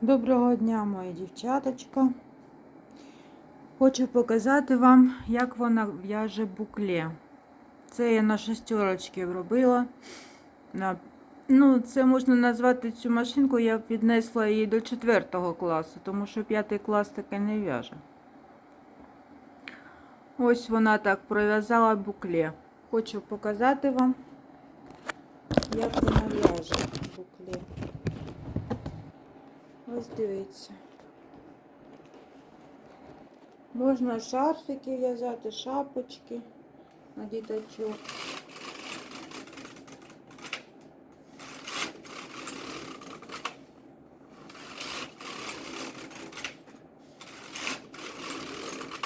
Доброго дня, мої дівчаточка. Хочу показати вам, як вона в'яже букле. Це я на шестерочки робила. Ну, це можна назвати цю машинку, я піднесла її до 4 класу, тому що 5 клас таке не в'яже. Ось вона так пров'язала букле. Хочу показати вам, як вона в'яже букле. Ось дивіться. Можна шарфики в'язати, шапочки на діточок.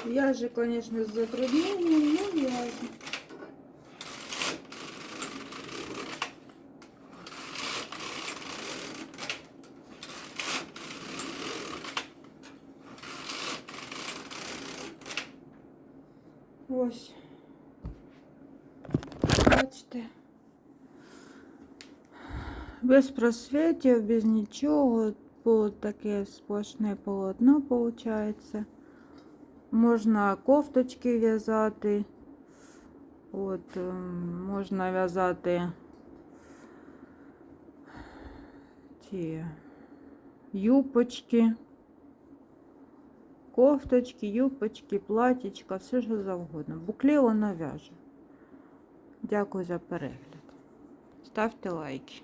В'яже, звісно, з затрудненням, але в'яже. Ось. Бачите. Без просвітів, без нічого. Було таке сплошне полотно, виходить. Можна кофточки в'язати. От, ем, можна в'язати ті юпочки Кофточки, юбочки, платічка, все що завгодно. Буклі вона в'яже. Дякую за перегляд. Ставте лайки.